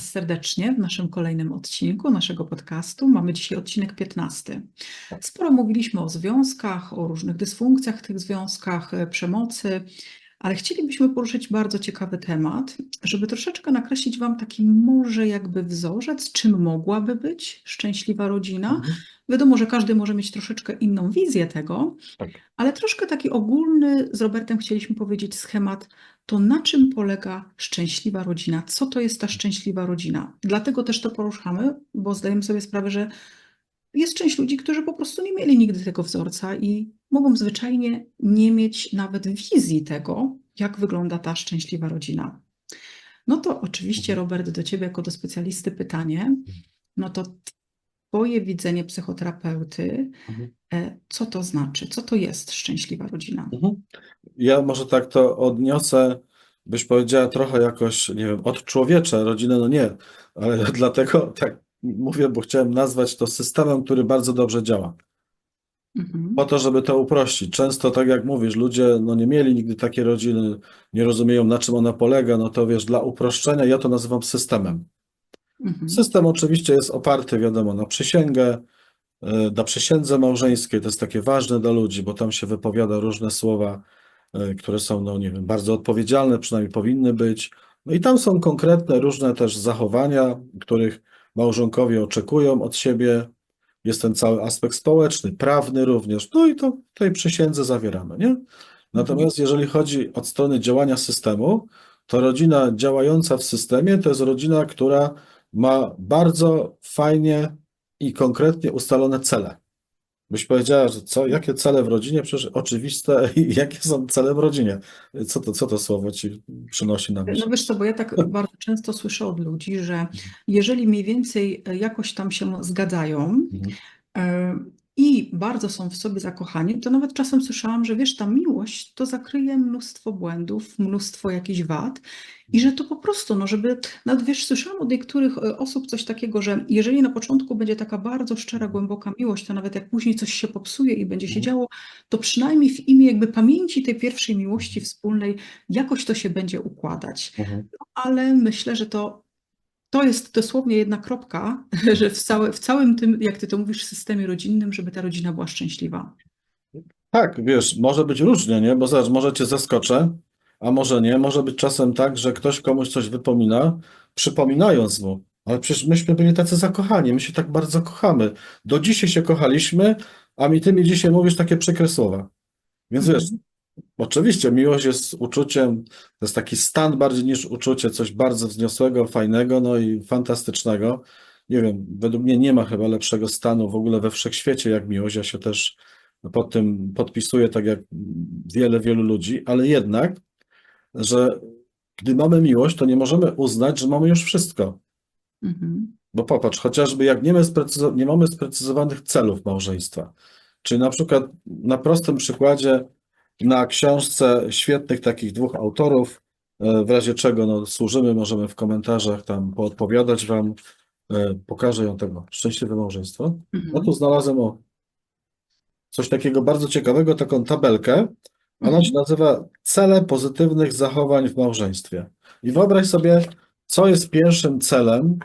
Was serdecznie w naszym kolejnym odcinku naszego podcastu. Mamy dzisiaj odcinek 15. Sporo mówiliśmy o związkach, o różnych dysfunkcjach w tych związkach, e, przemocy, ale chcielibyśmy poruszyć bardzo ciekawy temat, żeby troszeczkę nakreślić Wam taki może jakby wzorzec, czym mogłaby być szczęśliwa rodzina. Mhm. Wiadomo, że każdy może mieć troszeczkę inną wizję tego, Tak. ale troszkę taki ogólny z Robertem chcieliśmy powiedzieć schemat, to na czym polega szczęśliwa rodzina? Co to jest ta szczęśliwa rodzina? Dlatego też to poruszamy, bo zdajemy sobie sprawę, że jest część ludzi, którzy po prostu nie mieli nigdy tego wzorca i mogą zwyczajnie nie mieć nawet wizji tego, jak wygląda ta szczęśliwa rodzina. No to oczywiście, Mhm. Robert, do Ciebie jako do specjalisty pytanie. No to Twoje widzenie psychoterapeuty, Mhm. e, co to znaczy? Co to jest szczęśliwa rodzina? Ja może tak to odniosę, byś powiedziała trochę jakoś, nie wiem, od człowiecza, rodzinę, no nie, ale dlatego tak mówię, bo chciałem nazwać to systemem, który bardzo dobrze działa. Mhm. Po to, żeby to uprościć. Często, tak jak mówisz, ludzie no, nie mieli nigdy takiej rodziny, nie rozumieją, na czym ona polega, no to wiesz, dla uproszczenia ja to nazywam systemem. Mhm. System oczywiście jest oparty, wiadomo, na przysięgę, e, na przysiędze małżeńskiej. To jest takie ważne dla ludzi, bo tam się wypowiada różne słowa, które są, no nie wiem, bardzo odpowiedzialne, przynajmniej powinny być. No i tam są konkretne różne też zachowania, których małżonkowie oczekują od siebie. Jest ten cały aspekt społeczny, prawny również. No i to w tej przysiędze zawieramy, nie? Natomiast jeżeli chodzi od strony działania systemu, to rodzina działająca w systemie to jest rodzina, która ma bardzo fajnie i konkretnie ustalone cele. Byś powiedziała, że co, jakie cele w rodzinie? Przecież oczywiste, i jakie są cele w rodzinie. Co to, co to słowo ci przynosi na myśl? No wiesz co, bo ja tak bardzo często słyszę od ludzi, że jeżeli mniej więcej jakoś tam się zgadzają Mhm. I bardzo są w sobie zakochani, to nawet czasem słyszałam, że wiesz, ta miłość to zakryje mnóstwo błędów, mnóstwo jakichś wad i że to po prostu, no żeby, nawet wiesz, słyszałam od niektórych e, osób coś takiego, że jeżeli na początku będzie taka bardzo szczera, głęboka miłość, to nawet jak później coś się popsuje i będzie się Mhm. działo, to przynajmniej w imię jakby pamięci tej pierwszej miłości wspólnej jakoś to się będzie układać Mhm. ale myślę, że to, to jest dosłownie jedna kropka, że w, całe, w całym tym, jak ty to mówisz, systemie rodzinnym, żeby ta rodzina była szczęśliwa. Tak, wiesz, może być różnie, nie? Bo zobacz, może cię zaskoczę, a może nie. Może być czasem tak, że ktoś komuś coś wypomina, przypominając mu. Ale przecież myśmy byli tacy zakochani, my się tak bardzo kochamy. Do dzisiaj się kochaliśmy, a mi ty mi dzisiaj mówisz takie przykre słowa. Więc wiesz, Mhm. Oczywiście miłość jest uczuciem, to jest taki stan bardziej niż uczucie, coś bardzo wzniosłego, fajnego, no i fantastycznego. Nie wiem, według mnie nie ma chyba lepszego stanu w ogóle we wszechświecie jak miłość. Ja się też pod tym podpisuję, tak jak wiele, wielu ludzi, ale jednak, że gdy mamy miłość, to nie możemy uznać, że mamy już wszystko. Mhm. Bo popatrz, chociażby jak nie mamy, nie mamy sprecyzowanych celów małżeństwa, czyli na przykład na prostym przykładzie na książce świetnych takich dwóch autorów, e, w razie czego no, służymy, możemy w komentarzach tam poodpowiadać wam, e, pokażę ją tego, Szczęśliwe małżeństwo. No Mhm. tu znalazłem o, coś takiego bardzo ciekawego, taką tabelkę. Ona się nazywa Cele pozytywnych zachowań w małżeństwie. I wyobraź sobie, co jest pierwszym celem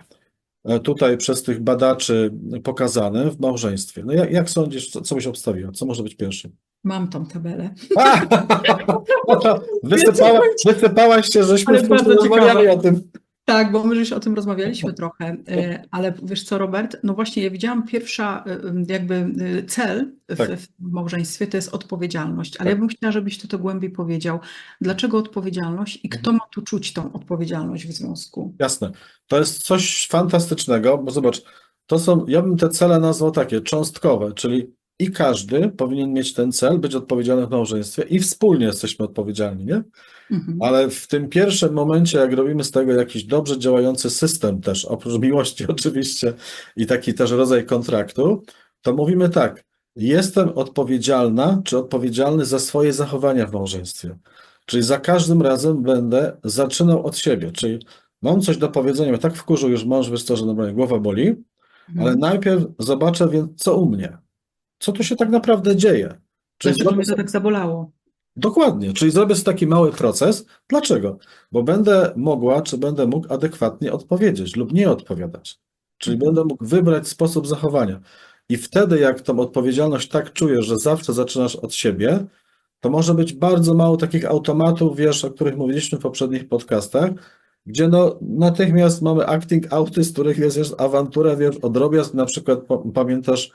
tutaj przez tych badaczy pokazane w małżeństwie. No jak, jak sądzisz, co, co byś obstawiła? Co może być pierwszym? Mam tą tabelę. A! Wysypała, wysypałaś się, żeśmy rozmawiali o tym. Tak, bo my już o tym rozmawialiśmy trochę, e, ale wiesz co, Robert? No właśnie, ja widziałam pierwsza e, jakby e, cel w, Tak. w małżeństwie to jest odpowiedzialność, ale Tak. ja bym chciała, żebyś ty to głębiej powiedział. Dlaczego odpowiedzialność i kto ma tu czuć tą odpowiedzialność w związku? Jasne. To jest coś fantastycznego, bo zobacz, to są, ja bym te cele nazwał takie cząstkowe, czyli i każdy powinien mieć ten cel, być odpowiedzialny w małżeństwie i wspólnie jesteśmy odpowiedzialni, nie? Mhm. Ale w tym pierwszym momencie, jak robimy z tego jakiś dobrze działający system też, oprócz miłości oczywiście i taki też rodzaj kontraktu, to mówimy tak, jestem odpowiedzialna czy odpowiedzialny za swoje zachowania w małżeństwie. Czyli za każdym razem będę zaczynał od siebie, czyli mam coś do powiedzenia, mnie tak wkurzył już mąż, wiesz co, że naprawdę głowa boli, ale Mhm. najpierw zobaczę więc, co u mnie. Co tu się tak naprawdę dzieje? Czyli Dlaczego zrobię mnie to tak zabolało? Dokładnie, czyli zrobię sobie taki mały proces. Dlaczego? Bo będę mogła, czy będę mógł adekwatnie odpowiedzieć lub nie odpowiadać. Czyli będę mógł wybrać sposób zachowania. I wtedy, jak tą odpowiedzialność tak czujesz, że zawsze zaczynasz od siebie, to może być bardzo mało takich automatów, wiesz, o których mówiliśmy w poprzednich podcastach, gdzie no natychmiast mamy acting outy, z których jest, jest awantura, wiesz, o drobiazg, na przykład pa- pamiętasz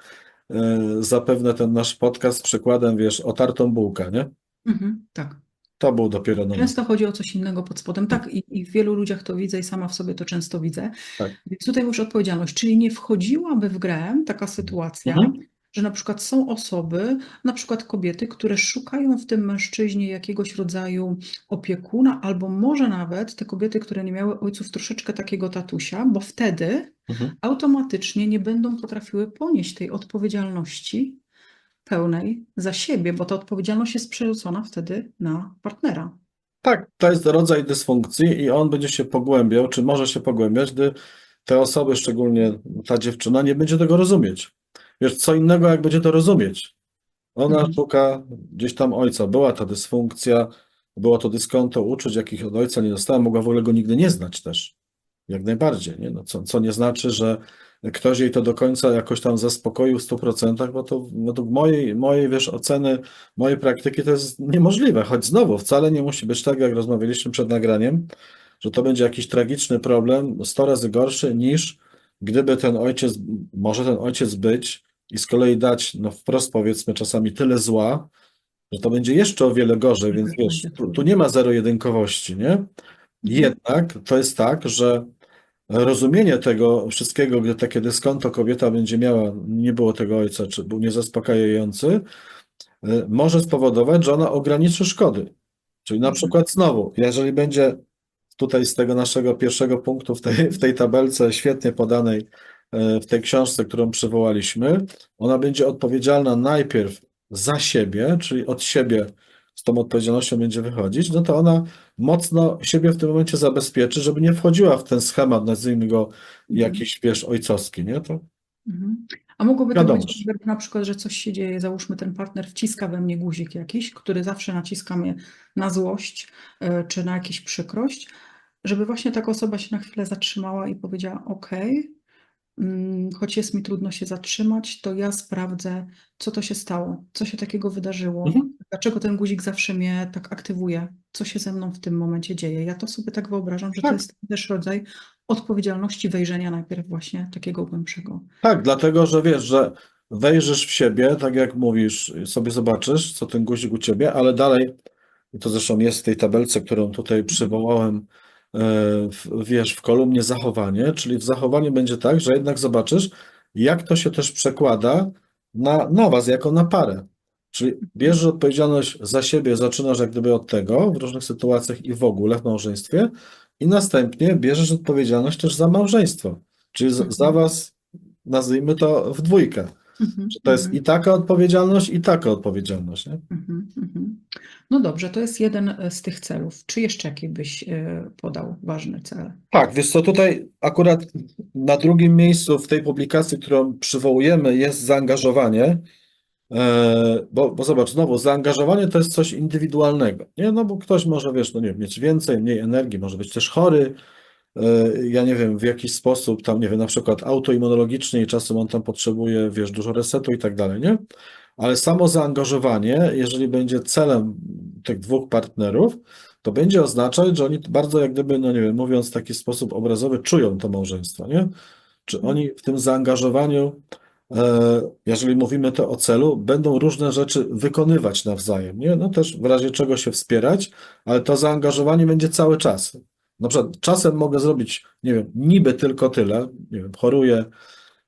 zapewne ten nasz podcast przykładem, wiesz, o tartą bułkę, nie? Mhm, tak. To był dopiero no, Często chodzi o coś innego pod spodem. Tak, i, i w wielu ludziach to widzę i sama w sobie to często widzę. Tak. Więc tutaj już odpowiedzialność, czyli nie wchodziłaby w grę taka sytuacja, Mhm. Że na przykład są osoby, na przykład kobiety, które szukają w tym mężczyźnie jakiegoś rodzaju opiekuna, albo może nawet te kobiety, które nie miały ojców, troszeczkę takiego tatusia, bo wtedy Mhm. automatycznie nie będą potrafiły ponieść tej odpowiedzialności pełnej za siebie, bo ta odpowiedzialność jest przerzucona wtedy na partnera. Tak, to jest rodzaj dysfunkcji i on będzie się pogłębiał, czy może się pogłębiać, gdy te osoby, szczególnie ta dziewczyna, nie będzie tego rozumieć. Wiesz, co innego, jak będzie to rozumieć. Ona Mhm. szuka gdzieś tam ojca. Była ta dysfunkcja, było to dyskonto uczuć, jakich od ojca nie dostała, mogła w ogóle go nigdy nie znać też. Jak najbardziej, nie? No, co, co nie znaczy, że ktoś jej to do końca jakoś tam zaspokoił w 100%, bo to według mojej, mojej, wiesz, oceny, mojej praktyki to jest niemożliwe. Choć znowu, wcale nie musi być tak, jak rozmawialiśmy przed nagraniem, że to będzie jakiś tragiczny problem, 100 razy gorszy niż gdyby ten ojciec, może ten ojciec być i z kolei dać, no wprost powiedzmy, czasami tyle zła, że to będzie jeszcze o wiele gorzej, więc wiesz, tu, tu nie ma zero-jedynkowości, nie? Mhm. Jednak to jest tak, że rozumienie tego wszystkiego, gdy takie dyskonto kobieta będzie miała, nie było tego ojca, czy był niezaspokajający, y, może spowodować, że ona ograniczy szkody. Czyli na Mhm. przykład znowu, jeżeli będzie tutaj z tego naszego pierwszego punktu w tej, w tej tabelce świetnie podanej w tej książce, którą przywołaliśmy, ona będzie odpowiedzialna najpierw za siebie, czyli od siebie z tą odpowiedzialnością będzie wychodzić, no to ona mocno siebie w tym momencie zabezpieczy, żeby nie wchodziła w ten schemat, nazwijmy go jakiś, wiesz, ojcowski, nie? To Mhm. A mogłoby Wiadomo. być na przykład, że coś się dzieje, załóżmy ten partner wciska we mnie guzik jakiś, który zawsze naciska mnie na złość y, czy na jakąś przykrość, żeby właśnie taka osoba się na chwilę zatrzymała i powiedziała: OK, mm, choć jest mi trudno się zatrzymać, to ja sprawdzę, co to się stało, co się takiego wydarzyło, Mhm. dlaczego ten guzik zawsze mnie tak aktywuje, co się ze mną w tym momencie dzieje. Ja to sobie tak wyobrażam, że to Tak. jest też rodzaj odpowiedzialności wejrzenia najpierw właśnie takiego głębszego. Tak, dlatego, że wiesz, że wejrzysz w siebie, tak jak mówisz, sobie zobaczysz, co ten guzik u ciebie, ale dalej, i to zresztą jest w tej tabelce, którą tutaj przywołałem, e, w, wiesz, w kolumnie zachowanie, czyli w zachowaniu będzie tak, że jednak zobaczysz, jak to się też przekłada na, na was, jako na parę. Czyli bierzesz odpowiedzialność za siebie, zaczynasz jak gdyby od tego w różnych sytuacjach i w ogóle w małżeństwie, i następnie bierzesz odpowiedzialność też za małżeństwo, czyli za, za was nazwijmy to w dwójkę. Mhm, to jest mhm, i taka odpowiedzialność, i taka odpowiedzialność, nie? mhm, mhm. No dobrze, to jest jeden e, z tych celów. Czy jeszcze jaki byś e, podał ważny cel? Tak, wiesz co, tutaj akurat na drugim miejscu w tej publikacji, którą przywołujemy, jest zaangażowanie, e, bo, bo zobacz, znowu, zaangażowanie to jest coś indywidualnego, nie? No bo ktoś może, wiesz, no nie mieć więcej, mniej energii, może być też chory, ja nie wiem, w jakiś sposób tam, nie wiem, na przykład autoimmunologicznie i czasem on tam potrzebuje, wiesz, dużo resetu i tak dalej, nie? Ale samo zaangażowanie, jeżeli będzie celem tych dwóch partnerów, to będzie oznaczać, że oni bardzo jak gdyby, no nie wiem, mówiąc w taki sposób obrazowy, czują to małżeństwo, nie? Czy oni w tym zaangażowaniu, e, jeżeli mówimy to o celu, będą różne rzeczy wykonywać nawzajem, nie? No też w razie czego się wspierać, ale to zaangażowanie będzie cały czas. Na przykład czasem mogę zrobić, nie wiem, niby tylko tyle, nie wiem, choruję,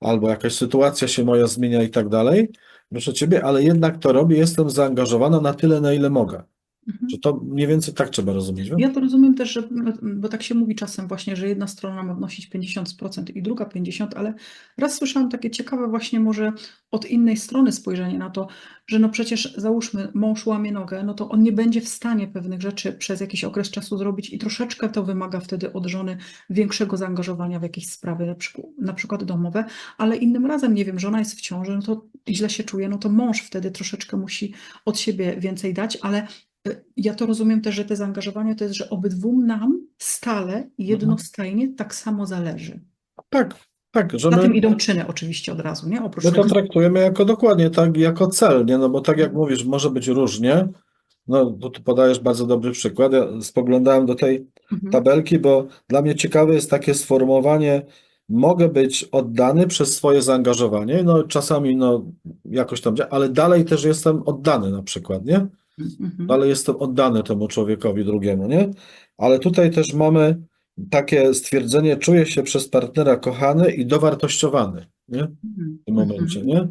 albo jakaś sytuacja się moja zmienia i tak dalej, proszę Ciebie, ale jednak to robię, jestem zaangażowana na tyle, na ile mogę. Mhm. Czy to mniej więcej tak trzeba rozumieć? Ja to rozumiem też, że, bo tak się mówi czasem właśnie, że jedna strona ma wnosić 50% i druga 50%, ale raz słyszałam takie ciekawe właśnie może od innej strony spojrzenie na to, że no przecież załóżmy mąż łamie nogę, no to on nie będzie w stanie pewnych rzeczy przez jakiś okres czasu zrobić i troszeczkę to wymaga wtedy od żony większego zaangażowania w jakieś sprawy, na przykład, domowe, ale innym razem, nie wiem, żona jest w ciąży, no to źle się czuje, no to mąż wtedy troszeczkę musi od siebie więcej dać, ale Ja to rozumiem też, że te zaangażowanie to jest, że obydwu nam stale i jednostajnie tak samo zależy. Tak, tak, że Za my, tym idą czyny oczywiście od razu, nie? Oprócz my to traktujemy jako dokładnie tak, jako cel, nie? No bo tak jak mówisz, może być różnie. No, tu tu podajesz bardzo dobry przykład. Ja spoglądałem do tej Mhm. tabelki, bo dla mnie ciekawe jest takie sformułowanie, mogę być oddany przez swoje zaangażowanie, no czasami no jakoś tam, ale dalej też jestem oddany na przykład, nie? Mhm. Dalej jestem oddany temu człowiekowi drugiemu, nie? Ale tutaj też mamy takie stwierdzenie, czuję się przez partnera kochany i dowartościowany, nie? Mhm. W tym momencie, Mhm. nie?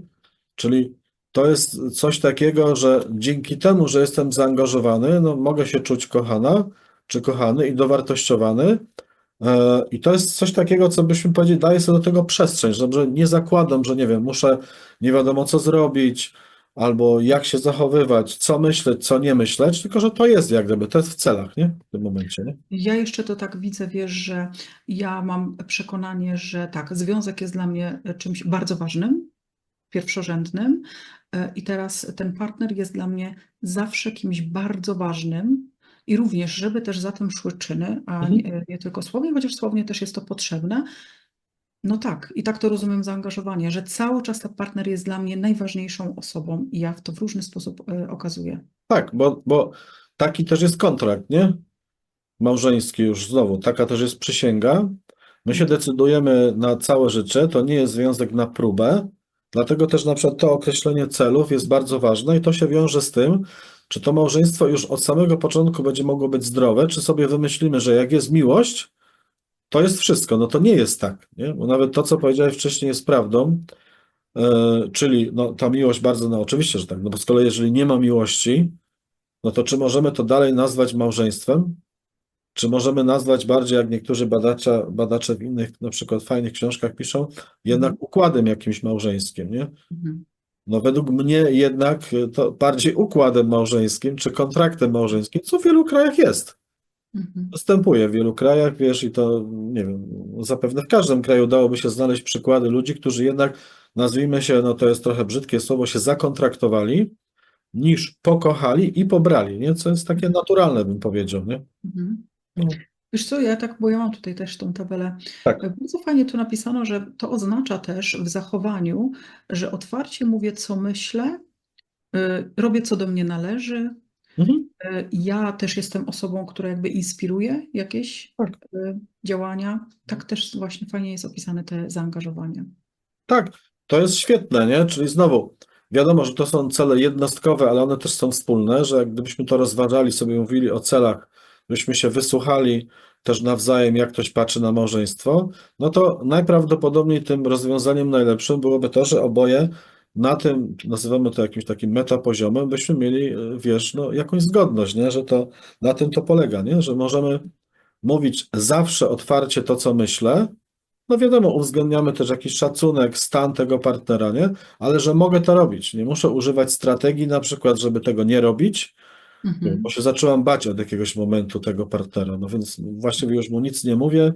Czyli to jest coś takiego, że dzięki temu, że jestem zaangażowany, no mogę się czuć kochana czy kochany i dowartościowany. E, I to jest coś takiego, co byśmy powiedzieli, daje sobie do tego przestrzeń, że nie zakładam, że nie wiem, muszę nie wiadomo co zrobić, albo jak się zachowywać, co myśleć, co nie myśleć, tylko że to jest jak gdyby, to jest w celach, nie? W tym momencie, nie? Ja jeszcze to tak widzę, wiesz, że ja mam przekonanie, że tak, związek jest dla mnie czymś bardzo ważnym, pierwszorzędnym e, i teraz ten partner jest dla mnie zawsze kimś bardzo ważnym i również, żeby też za tym szły czyny, a Mhm. nie, nie tylko słownie, chociaż słownie też jest to potrzebne. No tak, i tak to rozumiem zaangażowanie, że cały czas ten partner jest dla mnie najważniejszą osobą i ja to w różny sposób e, okazuję. Tak, bo, bo taki też jest kontrakt, nie? Małżeński już znowu, taka też jest przysięga. My się decydujemy na całe życie, to nie jest związek na próbę, dlatego też na przykład to określenie celów jest bardzo ważne i to się wiąże z tym, czy to małżeństwo już od samego początku będzie mogło być zdrowe, czy sobie wymyślimy, że jak jest miłość, to jest wszystko. No to nie jest tak, nie? Bo nawet to, co powiedziałeś wcześniej, jest prawdą. E, czyli no, ta miłość bardzo, no oczywiście, że tak, no bo z kolei jeżeli nie ma miłości, no to czy możemy to dalej nazwać małżeństwem? Czy możemy nazwać bardziej, jak niektórzy badacze, badacze w innych, na przykład fajnych książkach piszą, jednak układem jakimś małżeńskim, nie? Mhm. No według mnie jednak to bardziej układem małżeńskim, czy kontraktem małżeńskim, co w wielu krajach jest. Mhm. Występuje w wielu krajach, wiesz, i to, nie wiem, zapewne w każdym kraju dałoby się znaleźć przykłady ludzi, którzy jednak, nazwijmy się, no to jest trochę brzydkie słowo, się zakontraktowali, niż pokochali i pobrali, nie? Co jest takie naturalne, bym powiedział, nie? Mhm. No. Wiesz co, ja tak, bo ja mam tutaj też tą tabelę. Tak. Bardzo fajnie tu napisano, że to oznacza też w zachowaniu, że otwarcie mówię, co myślę, y, robię, co do mnie należy. Mhm. y, Ja też jestem osobą, która jakby inspiruje jakieś Tak. y, działania. Tak też właśnie fajnie jest opisane te zaangażowanie. Tak, to jest świetne, nie? Czyli znowu, wiadomo, że to są cele jednostkowe, ale one też są wspólne, że jak gdybyśmy to rozważali, sobie mówili o celach, byśmy się wysłuchali też nawzajem, jak ktoś patrzy na małżeństwo, no to najprawdopodobniej tym rozwiązaniem najlepszym byłoby to, że oboje na tym, nazywamy to jakimś takim metapoziomem, byśmy mieli, e, wiesz, no, jakąś zgodność, nie? Że to na tym to polega, nie? Że możemy mówić zawsze otwarcie to, co myślę, no wiadomo, uwzględniamy też jakiś szacunek, stan tego partnera, nie? Ale że mogę to robić. Nie muszę używać strategii na przykład, żeby tego nie robić, Mhm. bo się zaczęłam bać od jakiegoś momentu tego partnera. No więc właściwie już mu nic nie mówię,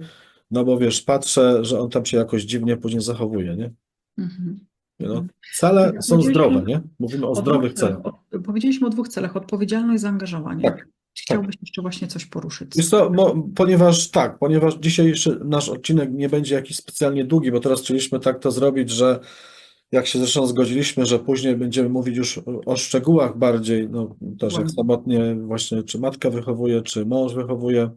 no bo wiesz, patrzę, że on tam się jakoś dziwnie później zachowuje, nie? Mhm. No, Mhm. cele są zdrowe, nie? Mówimy o dwóch zdrowych celach. celach. O- Powiedzieliśmy o dwóch celach, odpowiedzialność, zaangażowanie. Tak, Czy Chciałbyś jeszcze właśnie coś poruszyć? Wiesz co, mo, ponieważ tak, ponieważ dzisiejszy nasz odcinek nie będzie jakiś specjalnie długi, bo teraz chcieliśmy tak to zrobić, że jak się zresztą zgodziliśmy, że później będziemy mówić już o, o szczegółach bardziej, no też jak samotnie właśnie, czy matka wychowuje, czy mąż wychowuje,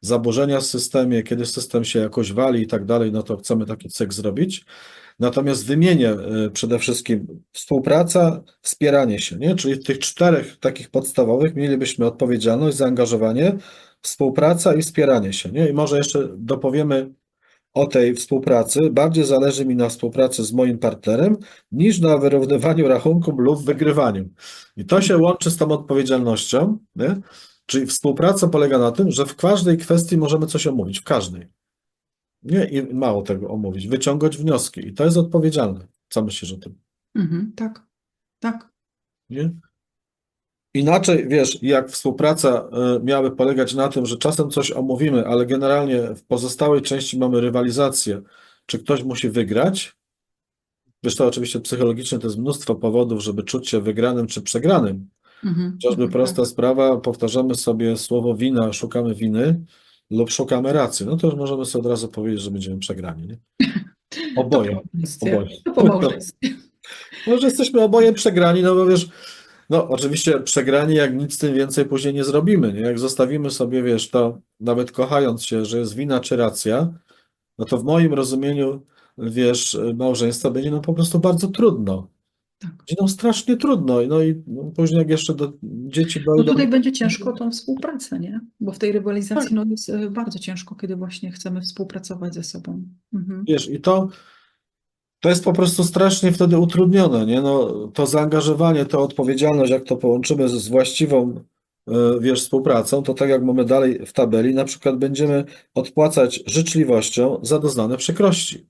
zaburzenia w systemie, kiedy system się jakoś wali i tak dalej, no to chcemy taki cykl zrobić. Natomiast wymienię y, przede wszystkim współpraca, wspieranie się, nie? Czyli tych czterech takich podstawowych mielibyśmy odpowiedzialność, zaangażowanie, współpraca i wspieranie się, nie? I może jeszcze dopowiemy o tej współpracy. Bardziej zależy mi na współpracy z moim partnerem niż na wyrównywaniu rachunków lub wygrywaniu. I to się łączy z tą odpowiedzialnością, nie? Czyli współpraca polega na tym, że w każdej kwestii możemy coś omówić, w każdej. Nie, i mało tego omówić, wyciągać wnioski. I to jest odpowiedzialne. Co myślisz o tym? Mhm. Tak, tak. Nie? Inaczej, wiesz, jak współpraca y, miałaby polegać na tym, że czasem coś omówimy, ale generalnie w pozostałej części mamy rywalizację, czy ktoś musi wygrać. Wiesz, to oczywiście psychologicznie to jest mnóstwo powodów, żeby czuć się wygranym czy przegranym, Mhm. Chociażby Mhm. prosta sprawa, powtarzamy sobie słowo wina, szukamy winy lub szukamy racji. No to już możemy sobie od razu powiedzieć, że będziemy przegrani. Nie? Oboje. Oboje. To. No, że jesteśmy oboje przegrani, no bo wiesz, no oczywiście przegrani, jak nic tym więcej później nie zrobimy, nie? Jak zostawimy sobie, wiesz, to nawet kochając się, że jest wina czy racja, no to w moim rozumieniu, wiesz, małżeństwa będzie nam po prostu bardzo trudno. Tak. Nam strasznie trudno. No i no, później jak jeszcze do dzieci No dojdą, tutaj będzie ciężko tą współpracę, nie? Bo w tej rywalizacji Tak. no, jest e, bardzo ciężko, kiedy właśnie chcemy współpracować ze sobą. Mhm. Wiesz, i to, to jest po prostu strasznie wtedy utrudnione, nie? No, to zaangażowanie, to odpowiedzialność, jak to połączymy z, z właściwą, e, wiesz, współpracą, to tak jak mamy dalej w tabeli, na przykład będziemy odpłacać życzliwością za doznane przykrości.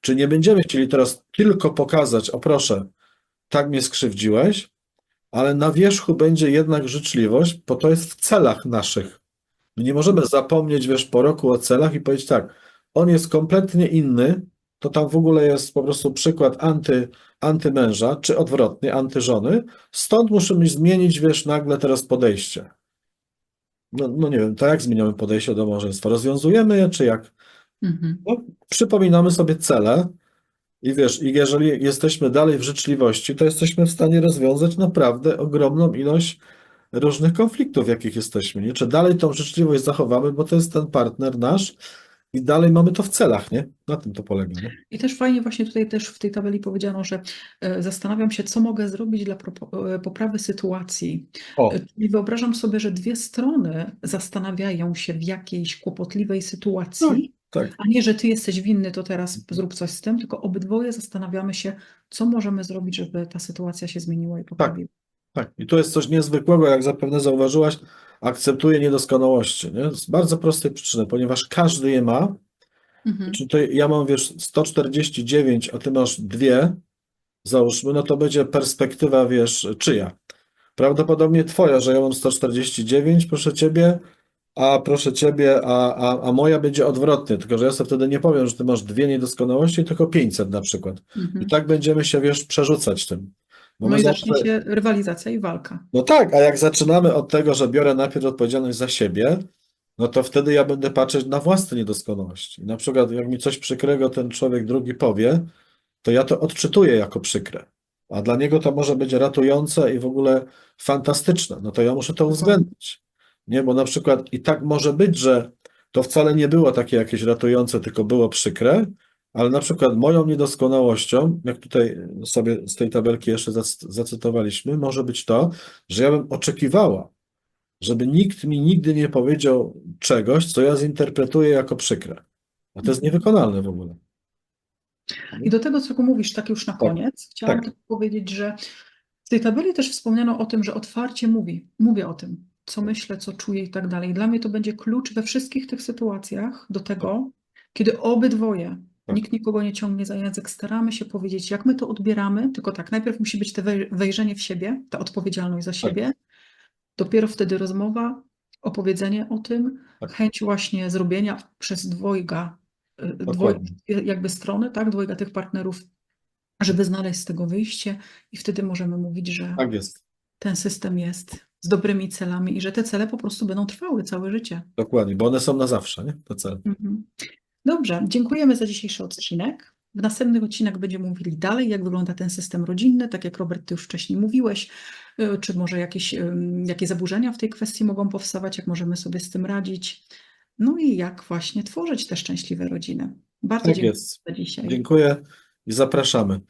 Czy nie będziemy chcieli teraz tylko pokazać, o proszę, tak mnie skrzywdziłeś, ale na wierzchu będzie jednak życzliwość, bo to jest w celach naszych. My nie możemy zapomnieć, wiesz, po roku o celach i powiedzieć tak, on jest kompletnie inny, to tam w ogóle jest po prostu przykład anty, antymęża, czy odwrotnie, antyżony, stąd musimy zmienić, wiesz, nagle teraz podejście. No, no nie wiem, to jak zmieniamy podejście do małżeństwa? Rozwiązujemy je, czy jak? Mhm. No, przypominamy sobie cele i wiesz, i jeżeli jesteśmy dalej w życzliwości, to jesteśmy w stanie rozwiązać naprawdę ogromną ilość różnych konfliktów, w jakich jesteśmy, nie? Czy dalej tą życzliwość zachowamy, bo to jest ten partner nasz i dalej mamy to w celach, nie? Na tym to polega, nie? I też fajnie właśnie tutaj też w tej tabeli powiedziano, że e, zastanawiam się, co mogę zrobić dla e, poprawy sytuacji. O, E, Czyli wyobrażam sobie, że dwie strony zastanawiają się w jakiejś kłopotliwej sytuacji, tak, a nie, że ty jesteś winny, to teraz zrób coś z tym, tylko obydwoje zastanawiamy się, co możemy zrobić, żeby ta sytuacja się zmieniła i poprawiła. tak. I tu jest coś niezwykłego, jak zapewne zauważyłaś, akceptuje niedoskonałości, nie? Z bardzo prostej przyczyny, ponieważ każdy je ma, Mhm. Czy to ja mam, wiesz, 149, a ty masz dwie, załóżmy, no to będzie perspektywa, wiesz, czyja? Prawdopodobnie twoja, że ja mam 149, proszę ciebie, a proszę ciebie, a, a, a moja będzie odwrotnie, tylko że ja sobie wtedy nie powiem, że ty masz dwie niedoskonałości, tylko 500 na przykład. I Mhm. tak będziemy się, wiesz, przerzucać tym. Bo No i zawsze- zacznie się rywalizacja i walka. no tak, a jak zaczynamy od tego, że biorę najpierw odpowiedzialność za siebie, no to wtedy ja będę patrzeć na własne niedoskonałości. I na przykład, jak mi coś przykrego ten człowiek drugi powie, to ja to odczytuję jako przykre. A dla niego to może być ratujące i w ogóle fantastyczne. No to ja muszę to uwzględnić. Nie, bo na przykład i tak może być, że to wcale nie było takie jakieś ratujące, tylko było przykre, ale na przykład moją niedoskonałością, jak tutaj sobie z tej tabelki jeszcze zac- zacytowaliśmy, może być to, że ja bym oczekiwała, żeby nikt mi nigdy nie powiedział czegoś, co ja zinterpretuję jako przykre. A to jest niewykonalne w ogóle. I do tego, co mówisz, tak już na koniec, chciałam tak. powiedzieć, że w tej tabeli też wspomniano o tym, że otwarcie mówi, mówię o tym, co myślę, co czuję i tak dalej. Dla mnie to będzie klucz we wszystkich tych sytuacjach do tego, kiedy obydwoje, Tak. nikt nikogo nie ciągnie za język, staramy się powiedzieć, jak my to odbieramy, tylko tak, najpierw musi być to wej- wejrzenie w siebie, ta odpowiedzialność za siebie, dopiero wtedy rozmowa, opowiedzenie o tym, Tak. chęć właśnie zrobienia przez dwojga, y, dwoj, Dokładnie. jakby strony, tak, dwojga tych partnerów, żeby znaleźć z tego wyjście i wtedy możemy mówić, że Tak ten system jest z dobrymi celami i że te cele po prostu będą trwały całe życie. Dokładnie, bo one są na zawsze, nie? Te cele. Mhm. Dobrze, dziękujemy za dzisiejszy odcinek. W następnych odcinkach będziemy mówili dalej, jak wygląda ten system rodzinny, tak jak Robert, ty już wcześniej mówiłeś, y, czy może jakieś, ym, jakie zaburzenia w tej kwestii mogą powstawać, jak możemy sobie z tym radzić, no i jak właśnie tworzyć te szczęśliwe rodziny. Bardzo Tak dziękuję jest. za dzisiaj. Dziękuję i zapraszamy.